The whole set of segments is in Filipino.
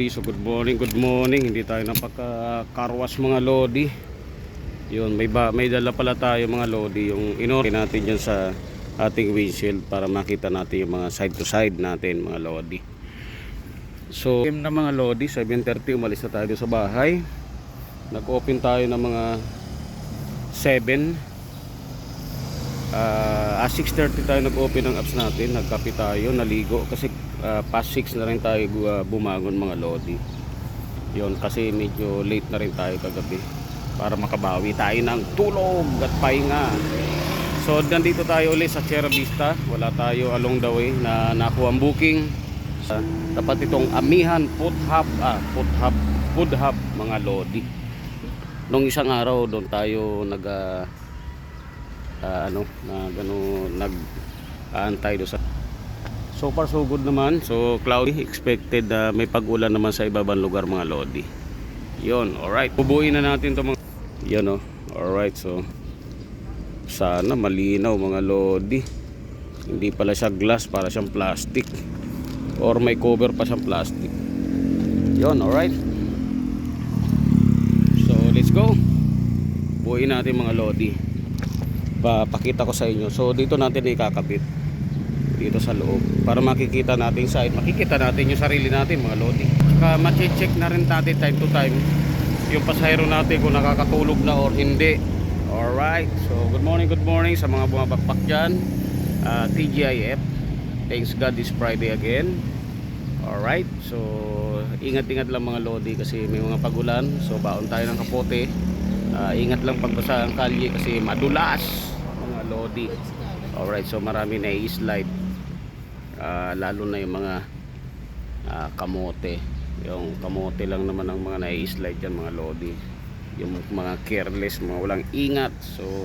Lodi. So good morning, good morning. Hindi tayo napaka-carwash mga Lodi. Yun, may, ba, may dala pala tayo mga Lodi. Yung inorder natin dyan sa ating windshield para makita natin yung mga side to side natin mga Lodi. So, game na mga Lodi, 7.30 umalis na tayo sa bahay. Nag-open tayo ng mga 7 Ah, uh, 6.30 tayo nag-open ng apps natin, nagkape tayo, naligo kasi ah, past 6 na rin tayo ah, bumangon mga lodi. Yon kasi medyo late na rin tayo kagabi para makabawi tayo ng tulog at pahinga. So nandito tayo ulit sa Sierra Vista, wala tayo along the way na nakuha ang booking. Sa tapat itong Amihan Food Hub, ah, Food Hub, Food Hub mga lodi. Nung isang araw doon tayo nag ah, ah, ano na gano nag aantay do sa So far so good naman. So cloudy expected na may pag-ulan naman sa ibabang lugar mga lodi. 'Yon, alright. Bubuin na natin 'to mga 'Yon oh. Alright, so sana malinaw mga lodi. Hindi pala siya glass, para siyang plastic. Or may cover pa siyang plastic. 'Yon, alright. So let's go. Buuin natin mga lodi papakita ko sa inyo so dito natin ikakabit dito sa loob para makikita natin side. Makikita natin yung sarili natin mga lodi. Saka mache-check na rin natin time to time yung pasahero natin kung nakakatulog na or hindi. Alright so good morning good morning sa mga bumabakpak dyan. Uh, TGIF thanks God this Friday again. Alright so ingat-ingat lang mga lodi kasi may mga pagulan. So baon tayo ng kapote. Uh, ingat lang pagbasa ang kalye kasi madulas mga lodi. Alright so marami na i-slide uh, lalo na yung mga uh, kamote. Yung kamote lang naman ang mga na-slide dyan mga lodi. Yung mga careless mga walang ingat. So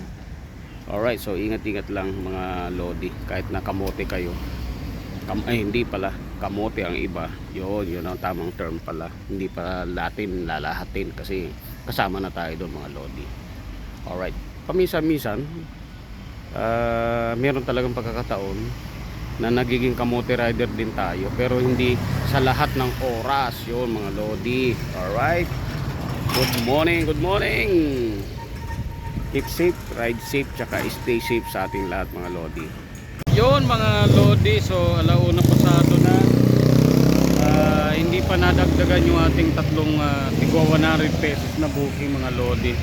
alright. So ingat-ingat lang mga lodi. Kahit na kamote kayo. Kam ay hindi pala. Kamote ang iba. Yun yun ang tamang term pala. Hindi pa latin lalahatin. Kasi kasama na tayo doon mga lodi. Alright. Paminsan-minsan uh, meron talagang pagkakataon na nagiging kamote rider din tayo. Pero hindi sa lahat ng oras. Yun mga lodi. Alright. Good morning good morning. Keep safe ride safe tsaka stay safe sa ating lahat mga lodi. Yun mga lodi. So alauna pasado na. Uh, hindi pa nadagdagan yung ating tatlong uh, tigwa 100 pesos na booking mga lodi.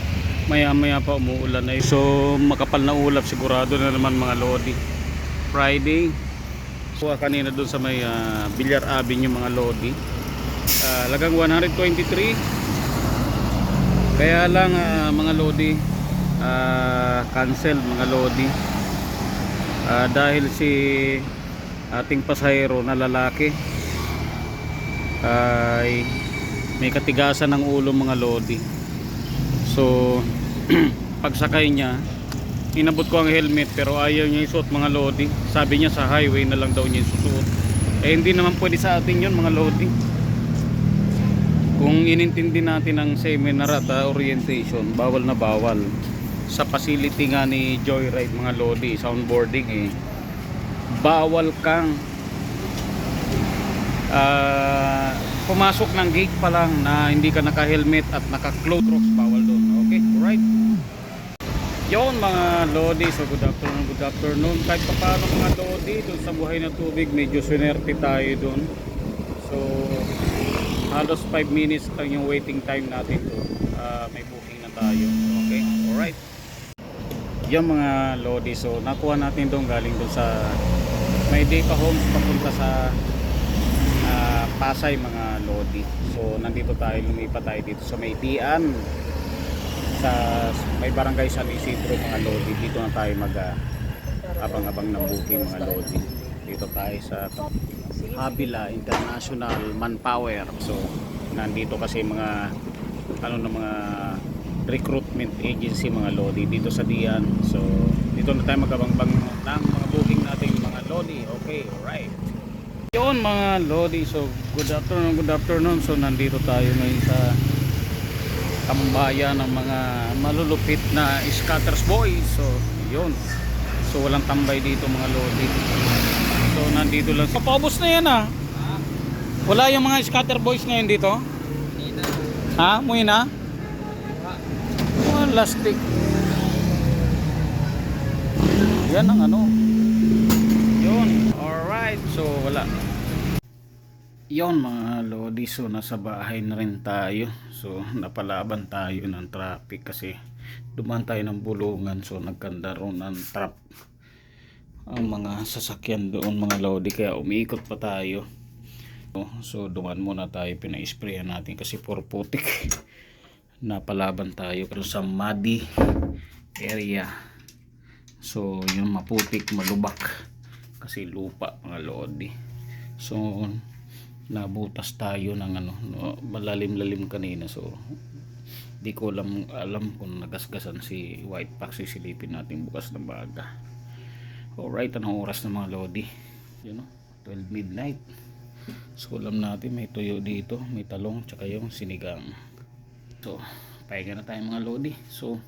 Maya maya pa umuulan na so makapal na ulap sigurado na naman mga lodi. Friday so kanina doon sa may uh, Bilyar Avenue mga lodi uh, lagang 123 kaya lang uh, mga lodi uh, cancel mga lodi uh, dahil si ating pasahero na lalaki ay may katigasan ng ulo mga lodi so pagsakay niya inabot ko ang helmet pero ayaw niya isuot mga lodi sabi niya sa highway na lang daw niya isusuot. Eh hindi naman pwede sa atin yun mga lodi kung inintindi natin ang seminar at orientation bawal na bawal. Sa facility nga ni Joyride mga lodi soundboarding eh. Bawal kang uh, pumasok ng gate pa lang na hindi ka naka helmet at naka cloth rocks bawal doon okay alright yun mga lodi. So good afternoon good afternoon. Kahit pa paano mga lodi doon sa buhay na tubig medyo swerte tayo doon so halos 5 minutes lang yung waiting time natin doon uh, may booking na tayo. Okay? Alright. Yung mga lodi. So nakuha natin doon galing doon sa may Depa Homes papunta sa uh, Pasay mga lodi. So nandito tayo lumipat tayo dito sa Maytian sa may barangay San Isidro mga lodi. Dito na tayo mag uh, abang-abang ng booking mga lodi. Dito tayo sa Habila International Manpower. So nandito kasi mga ano na mga recruitment agency mga lodi. Dito sa Dian. So dito na tayo magabang-bang ng mga booking natin mga lodi. Okay alright. Yun mga lodi. So good afternoon good afternoon. So nandito tayo ngayon sa tambayan ng mga malulupit na scatters boys so yun so walang tambay dito mga lodi so nandito lang so paubos na yan ah Wala yung mga scatter boys ngayon dito? Ha? Muwi na? Wala stick. Yan ang ano. Yun. Alright. So wala. Yon mga lodi. So nasa bahay na rin tayo. So napalaban tayo ng traffic kasi dumaan tayo ng bulungan. So nagkanda ron ng trap ang mga sasakyan doon mga lodi. Kaya umiikot pa tayo. So duman muna tayo. Pina-sprayan natin kasi for napalaban tayo pero sa muddy area. So yung maputik malubak. Kasi lupa mga lodi. So nabutas tayo ng ano no, malalim-lalim kanina so di ko alam, alam kung nagasgasan si White Pack sisilipin natin bukas ng baga Alright, anong oras ng mga lodi? Yun o, 12 midnight. So, alam natin may tuyo dito, may talong, tsaka yung sinigang. So, pahinga na tayo mga lodi. So,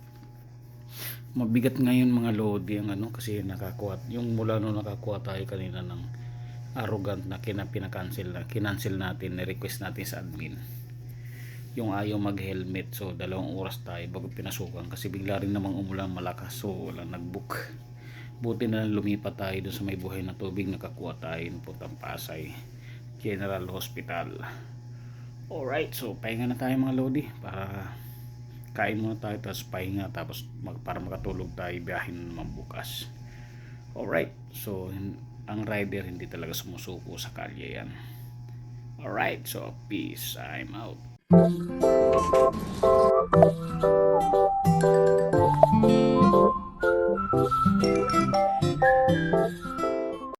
mabigat ngayon mga lodi ang ano kasi nakakuha, yung mula nung nakakuha tayo kanina ng arrogant na kina pinakancel na, kinancel natin, na-request natin sa admin. Yung ayaw mag-helmet, so dalawang oras tayo bago pinasukan kasi bigla rin namang umulan malakas, so walang nag-book. Buti na lang lumipat tayo doon sa may buhay na tubig nakakuha tayo ng puntang Pasay General Hospital. Alright so pahinga na tayo mga lodi para kain muna tayo tapos pahinga tapos mag, para makatulog tayo biyahin na naman bukas. Alright so ang rider hindi talaga sumusuko sa kalye yan alright so peace I'm out